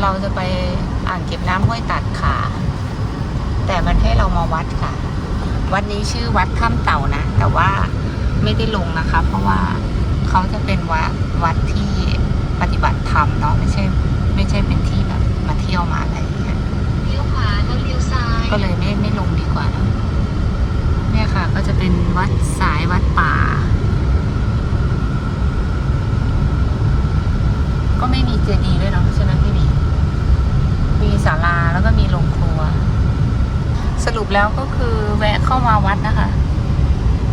เราจะไปอ่างเก็บน้ำห้วยตัดขา แต่มันให้เรามาวัดค่ะ วัดนี้ชื่อวัดถ้ำเต่านะ แต่ว่าไม่ได้ลงนะคะ เพราะว่าเขาจะเป็นวัดวัดที่ปฏิบัติธรรมเนาะไม่ใช่ ไม่ใช่เป็นที่แบบมาเที่ยวมาอะไรอย่างเงี้ยเลี้ยวขวาแล้วเลี้ยวซ้าย ก็เลยไม่ไม่ลงดีกว่าเนอะเนี่ยค่ะ ก็จะเป็นวัดสายวัดป่า ก็ไม่มีเจดีย์ด้วยเนาะใช่ไหมพี่หมีมีศาลาแล้วก็มีโรงครัว สรุป แล้วก็คือแวะเข้ามาวัดนะคะ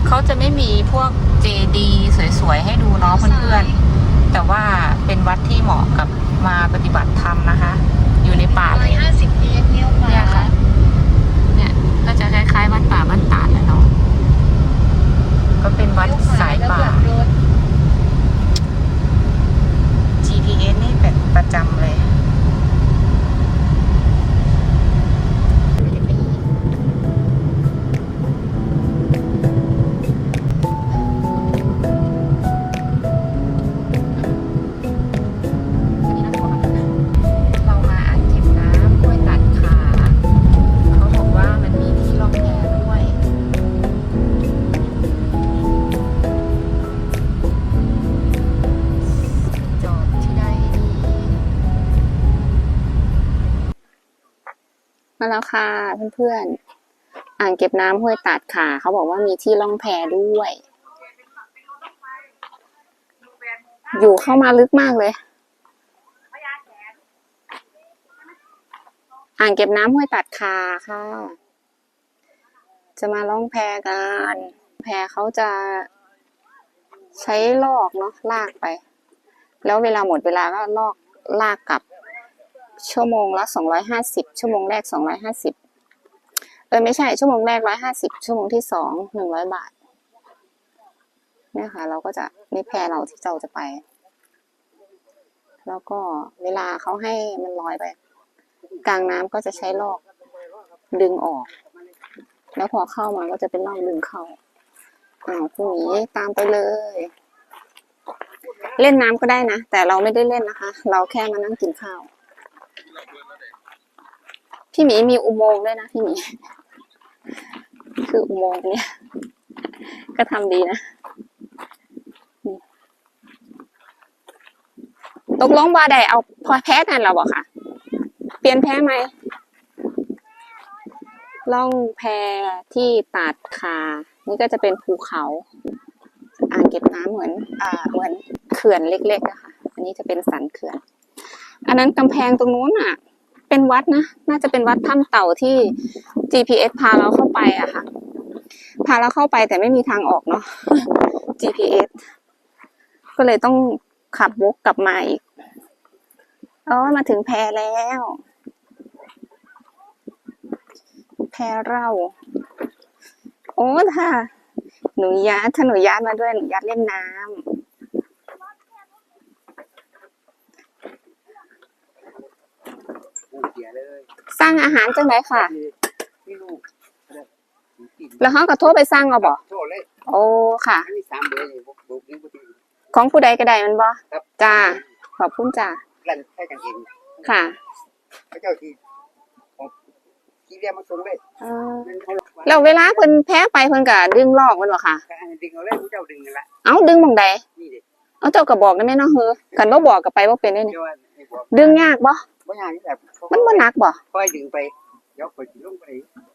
เขาจะไม่มีพวกเจดีย์สวยๆ ให้ดูเนาะเพื่อนๆ แต่ว่าเป็นวัดที่เหมาะกับมาปฏิบัติธรรมนะคะ อยู่ในป่าร้เลอยยห้าสิบเมตรเลี้ยวขวาเนี่ยค่ะ เนี่ยก็จะคล้ายๆวัดป่าบ้านตาดนะเนาะ ก็เป็นวัดเลี้ยวขวสายแล้วป่ากลับรถ GPS นี่เป็นประจำเลย มาแล้วค่ะเพื่อนๆ อ่างเก็บน้ำห้วยตัดค่ะเขาบอกว่ามีที่ล่องแพด้วย อยู่เข้ามาลึกมากเลย อ่างเก็บน้ำห้วยตัดคาค่ะ จะมาล่องแพกัน แพเขาจะใช้ลอกเนาะลากไป แล้วเวลาหมดเวลาก็ลอกลากกลับ ชั่วโมงละสองร้อยห้าสิบชั่วโมงแรกสองร้อยห้าสิบเออไม่ใช่ชั่วโมงแรกร้อยห้าสิบชั่วโมงที่สองหนึ่งร้อยบาทเนี่ยค่ะ เราก็จะนี่แพเราที่เราจะไป แล้วก็เวลาเขาให้มันลอยไป กลางน้ำก็จะใช้ลอกดึงออก แล้วพอเข้ามาก็จะเป็นลอกดึงเข้าอ้าวพรุ่งนี้ตามไปเลย เล่นน้ำก็ได้นะ แต่เราไม่ได้เล่นนะคะ เราแค่มานั่งกินข้าว พี่หมีมีอุโมงค์ด้วยนะพี่หมี คืออุโมงค์เนี่ย ก็ทำดีนะตกลงว่าได้เอาพอแพ้กันเราบอกค่ะ เปลี่ยนแพ้ไหมล่องแพที่ตัดคา นี่ก็จะเป็นภูเขา อ่างเก็บน้ำเหมือน อ่า เหมือนเขื่อนเล็กๆอะคะ อันนี้จะเป็นสันเขื่อน อันนั้นกำแพงตรงนู้นอะ เป็นวัดนะ น่าจะเป็นวัดถ้ำเต่าที่ GPS พาเราเข้าไปอะค่ะ พาเราเข้าไปแต่ไม่มีทางออกเนาะ GPS ก็เลยต้องขับวกกลับมาอีกอ๋อมาถึงแพแล้ว แพเรา โอ้ถ้าหนูยัดถ้าหนูยัดมาด้วยหนูยัดเล่นน้ำ เสียเลยสร้างอาหารจังไรค่ะไม่รู้แล้วเขาก็โทรไปสร้างเอาบ่โทษเลยโอ้ค่ะ อันนี้สามเบอร์อยู่ของผู้ใดก็ได้แมันบ่ครับจ้าขอบคุณจ้ารันให้กันเองค่ะพระเจ้าที่ผมที่เรียกมาส่งเลยเออมันเขาแล้วเวลาเพิ่นแพ้ไปเพิ่นก็ดึงลอกมันบ่ค่ะก็ดึงเอาเลยพระเจ้าดึงนั่นละเอ้าดึงหม่องใดนี่ดิเอาเจ้าก็บอกได้แม่เนาะเฮ้อคันบ่บอกก็ไปบ่เป็นได้นี่เจ้าว่าไอ้บอกดึงยากบ่ บ่ยากนี่แบบมันบ่หนักบ่ค่อยดึงไปเดี๋ยวค่อยสิลงไป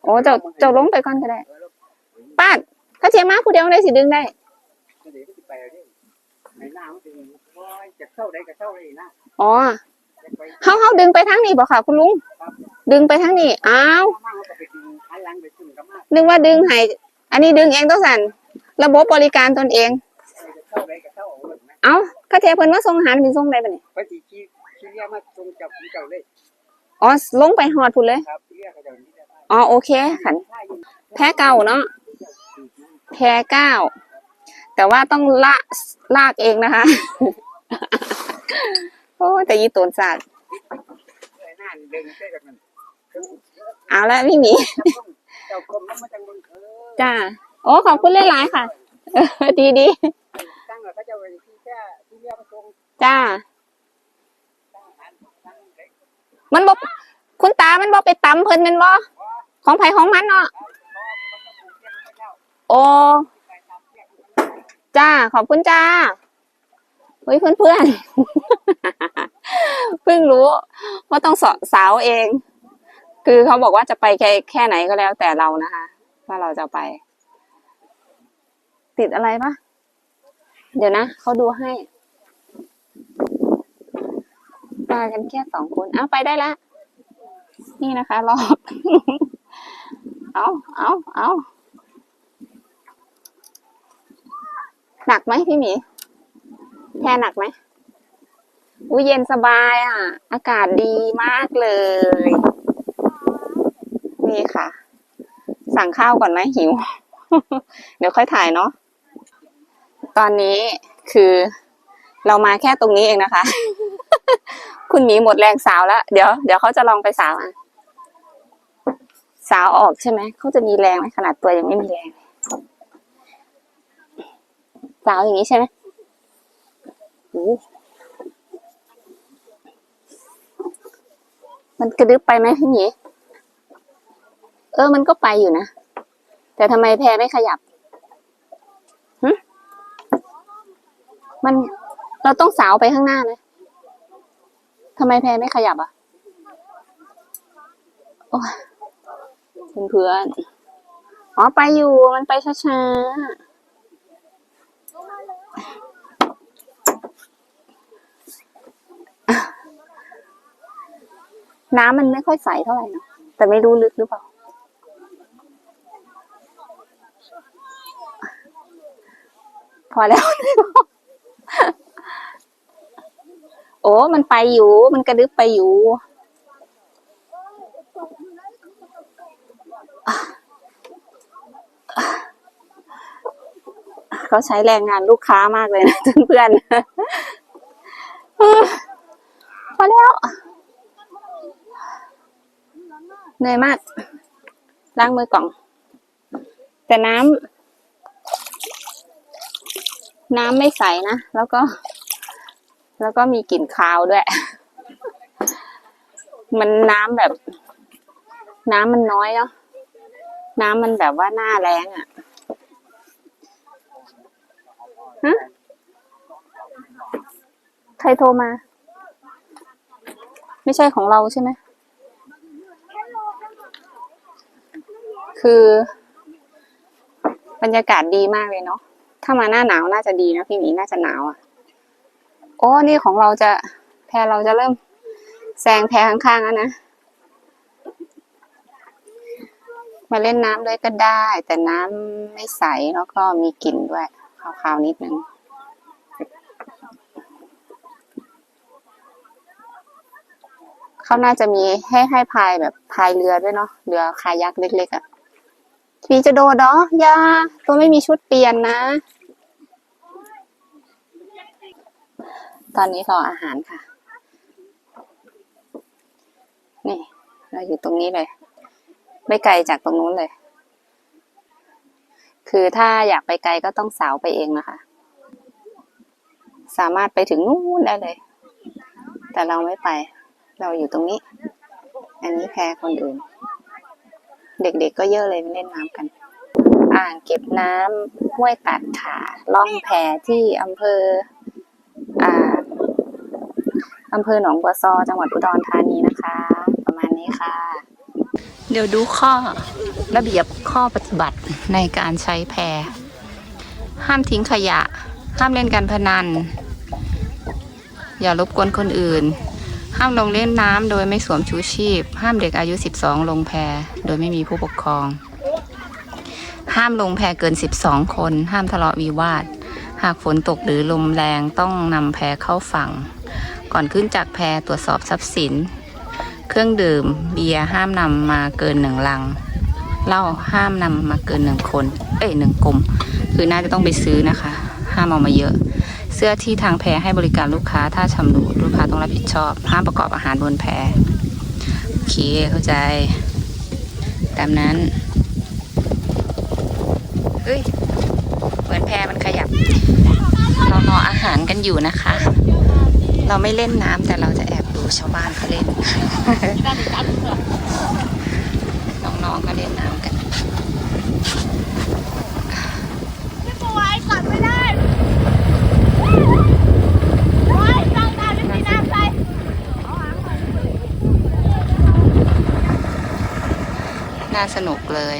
โอ้เจ้าเจ้าลงไปก่อนก็ได้เออแล้วป้าดถ้าเทียมมาผู้เดียวได้สิดึงได้เดี๋ยวสิไปเอาเด้ในหน้ามันดึงโอ้ยจะเข้าได้ก็เข้าได้นะอ๋อจะไปเฮาเฮาดึงไปทางนี้บ่ค่ะ คุณลุงครับดึงไปทางนี้อ้าวมาเขาก็ไปดึงหันหลังไปขึ้นกับมานึกว่าดึงให้อันนี้ดึงเองต้องสั่นระบบบริการตนเองจะเข้าได้ก็เข้าเอาเลยนะเอ้าก็เทียเพิ่นมาส่งอาหารเป็นส่งได้บ่นี่ไปที่ที่ที่เรียกมาส่งเจ้าของเจ้าเลยอ๋อลงไปฮอดพุ่นเลย ครับที่เรียกเขาเจ้านี่ได้อ๋อโอเคขันแพ้เก่าเนาะแพ้เก้าแต่ว่าต้องละลากเองนะคะ โอ้แต่ยีตนสัตว์หน้าดึงใช่กับมันเอาละพี่หมีเจ้ากรมแล้วมาจังมึงเออจ้าโอ้ขอบคุณหลายๆค่ะเออดีดีตั้งแล้วก็จะไปที่แค่ที่เรียกมาส่งๆจ้า ตั้งหันตั้งเด็ก มันบอกคุณตามันบอกไปตำเพิ่นแมันบ่ของไผของมันเนาะโอ้จ้า ขอบคุณจ้าเฮ้ยเพื่อนๆเพิ่งรู้ว่าต้องสอสาวเอง คือเขาบอกว่าจะไปแค่แค่ไหนก็แล้วแต่เรานะคะว่าเราจะไป ติดอะไรปะเดี๋ยวนะเขาดูให้ มากันแค่สองคนเอาไปได้ละ นี่นะคะรอบเอาเอาเอาหนักไหมพี่หมีแค่หนักไหมอุ้ยเย็นสบายอะ อากาศดีมากเลย นี่ค่ะ สั่งข้าวก่อนไหมหิว เดี๋ยวค่อยถ่ายเนาะตอนนี้คือเรามาแค่ตรงนี้เองนะคะ คุณหมีหมดแรงสาวแล้ว เดี๋ยวเดี๋ยวเขาจะลองไปสาวอะสาวออกใช่ไหมเขาจะมีแรงไหมขนาดตัวยังไม่มีแรงสาวอย่างนี้ใช่ไหมโอ้มันกระดึบไปไหมพี่หมีเออ มันก็ไปอยู่นะ แต่ทำไมแพรไม่ขยับมันเราต้องสาวไปข้างหน้านะ ทำไมแพรไม่ขยับอะ โอ้ยเพื่อนๆอ๋อไปอยู่มันไปช้าๆ น้ำมันไม่ค่อยใสเท่าไหร่นะแต่ไม่รู้ลึกหรือเปล่า พอแล้ว โอ้ มันไปอยู่ มันกระดึบไปอยู่ เขาใช้แรงงานลูกค้ามากเลยนะเพื่อนๆเออพอแล้ว เหนื่อยมาก ล้างมือก่อนแต่น้ำน้ำไม่ใสนะ แล้วก็ แล้วก็มีกลิ่นคาวด้วย มันน้ำแบบ น้ำมันน้อยเนาะน้ำมันแบบว่าหน้าแรงอะ่ะฮะใครโทรมา ไม่ใช่ของเราใช่ไหมคือบรรยากาศดีมากเลยเนาะถ้ามาหน้าหนาวน่าจะดีนะพี่หมีน่าจะหนาวอะ่ะ โอ้นี่ของเราจะแพรเราจะเริ่มแซงแพรข้างๆแล้วนะ มาเล่นน้ำด้วยก็ได้ แต่น้ำไม่ใสแล้วก็มีกลิ่นด้วยคาวๆนิดนึงเขาน่าจะมีให้ให้พายแบบพายเรือด้วยเนาะเรือคายักเล็กๆอะ่ะ พี่จะโดดเนาะอยาตัวไม่มีชุดเปลี่ยนนะ ตอนนี้รออาหารค่ะ นี่ เราอยู่ตรงนี้เลย ไม่ไกลจากตรงนู้นเลย คือถ้าอยากไปไกลก็ต้องสาวไปเองนะคะ สามารถไปถึงนู่นได้เลย แต่เราไม่ไป เราอยู่ตรงนี้ อันนี้แพรคนอื่น เด็กๆก็เยอะเลยไปเล่นน้ำกัน อ่างเก็บน้ำห้วยตัดขาล่องแพที่อำเภอ อำเภอหนองบัวซอ จังหวัดอุดรธานีนะคะ ประมาณนี้ค่ะ เดี๋ยวดูข้อระเบียบข้อปฏิบัติในการใช้แพห้ามทิ้งขยะ ห้ามเล่นการพนัน อย่ารบกวนคนอื่น ห้ามลงเล่นน้ำโดยไม่สวมชูชีพ ห้ามเด็กอายุ 12 ลงแพโดยไม่มีผู้ปกครอง ห้ามลงแพเกิน 12 คน ห้ามทะเลาะวิวาท หากฝนตกหรือลมแรงต้องนำแพเข้าฝั่ง ก่อนขึ้นจากแพตรวจสอบทรัพย์สิน เครื่องดื่ม เบียร์ห้ามนำมาเกินหนึ่งลังเหล้าห้ามนำมาเกินหนึ่งคน เอ้ยหนึ่งกลม คือน่าจะต้องไปซื้อนะคะ ห้ามเอามาเยอะ เสื้อที่ทางแพให้บริการลูกค้าถ้าชำรุดลูกค้าต้องรับผิดชอบ ห้ามประกอบอาหารบนแพโอเคเข้าใจ ตามนั้นเฮ้ยเหมือนแพมันขยับ เรารออาหารกันอยู่นะคะ เราไม่เล่นน้ำแต่เราจะแอบดูชาวบ้านเขาเล่น น้องๆก็เล่นน้ำกันไว้ก่อนไม่ได้โอ้ยต้องการไม่มีน้ำใส่น่าสนุกเลย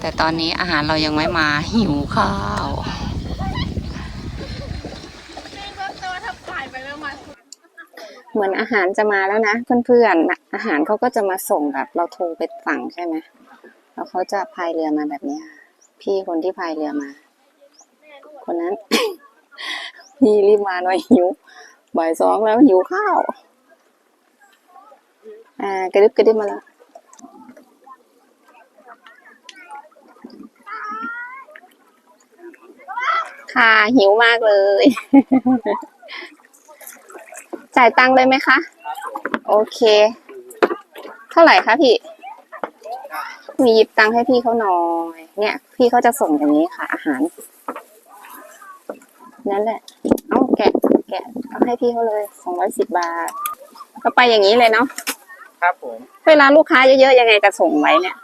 แต่ตอนนี้อาหารเรายังไม่มาหิวข้าวทับถ่ายไปแล้วมา เหมื อนอาหารจะมาแล้วนะเพื่อนๆนะอาหารเขาก็จะมาส่งแบบ เราโทรไปสั่งใช่ไหมแล้วเขาจะพายเรือมาแบบนี้พี่คนที่พายเรือมา คนนั้นพี่รีบมาหน่อยหิวบ่ายสองแล้วหิวข้าวอ่ากระดึบกระดึบมาแล้วค่ะหิวมากเลย จ่ายตังค์เลยไหมคะ โอเค เท่าไหร่คะพี่ มีหยิบตังค์ให้พี่เขาหน่อย เนี่ย พี่เขาจะส่งอย่างนี้ค่ะ อาหาร นั่นแหละ เอาแกะ แกะเอาให้พี่เขาเลยสองร้อยสิบบาท ก็ไปอย่างนี้เลยเนาะ ครับผม เวลาลูกค้าเยอะๆยังไงจะส่งไว้เนี่ย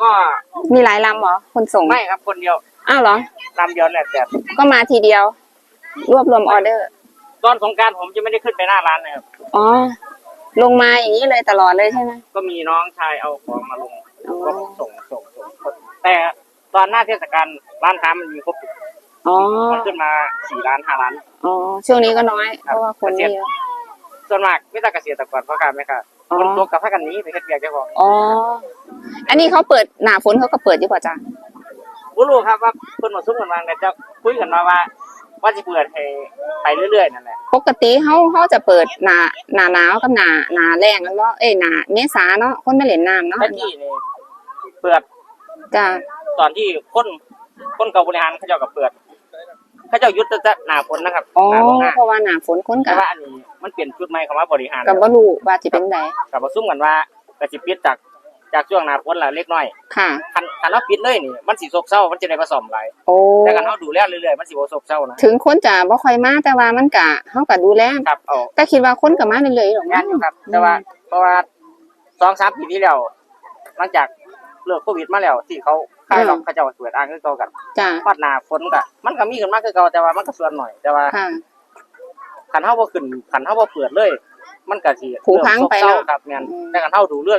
ก็มีหลายลำเหรอ คนส่ง ไม่ครับคนเดียว อ้าวเหรอ ลำเดียวแหละแต่ก็มาทีเดียว รวบรวมออเดอร์ ตอนสงกรารผมจะไม่ได้ขึ้นไปหน้าร้านเลยครับ อ๋อ ลงมาอย่างนี้เลยตลอดเลยใช่ไหมก็มีน้องชายเอาของมาลงอ๋อก็ส่งส่งส่งแต่ตอนหน้าเทศกาลร้านค้ามันมีครบอ๋อมันขึ้นมาสี่ล้านห้าล้าน อ๋อช่วงนี้ก็น้อย เพราะว่าคนไม่เยอะ ส่วนมากไม่ต้องเกษตรกรเพราะการไม่ค่ะอ๋อ คนตัวกับพากันหนี้ไปเฮ็ดเบียร์เจ้าของอ๋อ อันนี้เขาเปิดหนาฝนเขาก็เปิดดีกว่าจ้ะ บ่รู้ครับว่าเพิ่นมาซุ้มกันวางแต่จะคุยกันมาว่า ว่าสิเปิดให้ไปเรื่อยๆนั่นแหละปกติเขาเขาจะเปิดหนาหนาหนาวกับหนาหนาแรงกันว่าเอ้ยหนาเมษาเนาะคนไม่เล่นน้ำเนาะเมื่อกี้นี่เปิดจ้ะตอนที่คนคนเก่าบริหารเขาเจ้าก็เปิดเขาเจ้ายุทธจะหนาฝนนะครับอ๋อหนาลงหน้าเพราะว่าหนาฝนคนแต่กับว่าอันนี้มันเปลี่ยนชุดใหม่คำว่าบริหารกับว่ารู้ว่าจะเป็นไดกับมาซุ่มกันว่าก็สิปิดจาก จากช่วงหนาฝนละเล็กน้อยค่ะ คันคันเราปิดเลยนี่มันสิซบเซามันจะได้ผสมหลายโอ้แต่คันเฮาดูแลเรื่อยๆมันสิบ่ซบเซานะถึงคนจะบ่ค่อยมาแต่ว่ามันกะเขาก็ดูแลครับเอาแต่คิดว่าคนก็มาเรื่อยๆหรอกงานอยู่ครับ แต่ว่าเพราะว่าสองสามปีที่แล้วหลังจากเลิกโควิดมาแล้วที่เขาคลายล็อกเขาเจ้าเปิดอ่างคือเก่ากันจ้ะพอดหน้าฝนก็มันก็มีขึ้นมาคือเก่าแต่ว่ามันก็ส่วนหน่อยแต่ว่าค่ะคันเฮาบ่ขึ้นคันเฮาบ่เปิดเลย มันก็สิผูกพังไปเริ่มซบเนาะเซาครับแม่นอืมแต่คันเฮาดูเรื่อย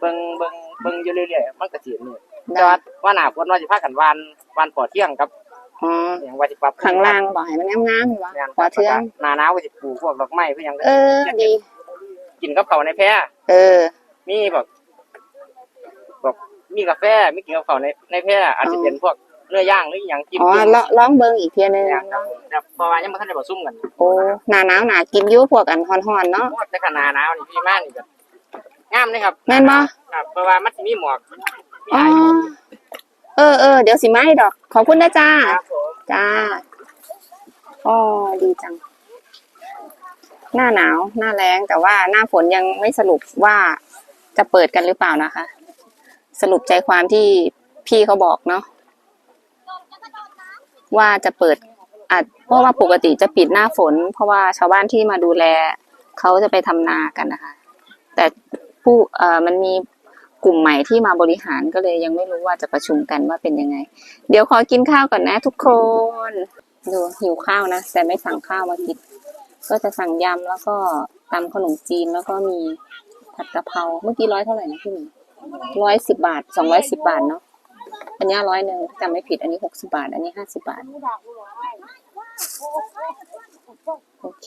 เลยเบิ่งเบิ่งเบิ่งอยู่เรื่อยๆมันก็สินี่แต่ได้ว่าว่าหน้าฝนว่าสิพากันวานวานปอเที่ยงกับอ๋ออหยังว่าสิปรับข้างล่างบ่ให้มันงามๆอยู่วะแม่นขอเทืองหน้าหนาวก็สิปลูกพวกดอกไม้พวกหยังเออดีกินกับข้าวในแพร่เออ มีแบบแบบมีกาแฟมีกินกับข้าวในในแพร่อาจจะเป็นพวกเนื้อย่างหรืออหยังจิ้มอ๋อจิ้มลองลองเบิ่งอีกเทียหนึงอย่างครับแต่เพราะว่ายังบ่ทันได้บ่ซุ่มกัน โอ้หนาหนาวหนากินอยู่พวกอันฮ้อนๆเนาะแต่ขนาดหนาวนี่พี่มานี่ก็ งามเลยครับแม่นบ่ ครับเพราะว่ามันสิมีหมอกมีอ๋อไอเออเออเดี๋ยวสิมาให้ดอก ขอบคุณนะจ้า ครับผมจ้าอ๋อดีจัง หน้าหนาว หน้าแรงแต่ว่าหน้าฝนยังไม่สรุปว่าจะเปิดกันหรือเปล่านะคะ สรุปใจความที่พี่เขาบอกเนาะว่าจะเปิดอาจเพราะว่าปกติจะปิดหน้าฝน เพราะว่าชาวบ้านที่มาดูแลเขาจะไปทำนากันนะคะ แต่ ผู้เอ่อมันมีกลุ่มใหม่ที่มาบริหารก็เลยยังไม่รู้ว่าจะประชุมกันว่าเป็นยังไง เดี๋ยวขอกินข้าวก่อนนะทุกคน ดูหิวข้าวนะ แต่ไม่สั่งข้าวมากิน ก็จะสั่งยำแล้วก็ตำขนมจีนแล้วก็มีผัดกะเพรา เมื่อกี้ร้อยเท่าไหร่นะพี่หมีร้อยสิบบาทสองร้อยสิบบาทเนาะ อันนี้ร้อยหนึ่งจำไม่ผิด อันนี้หกสิบาท อันนี้ห้าสิบาท โอเค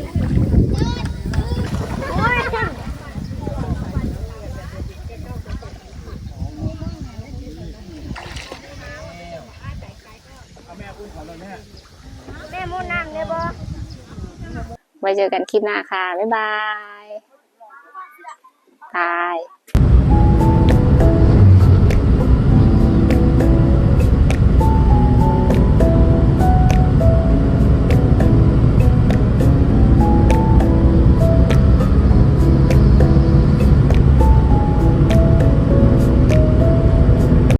แม่มูนังเลยบ่ไว้เจอกันคลิปหน้าค่ะ บ๊ายบายบาย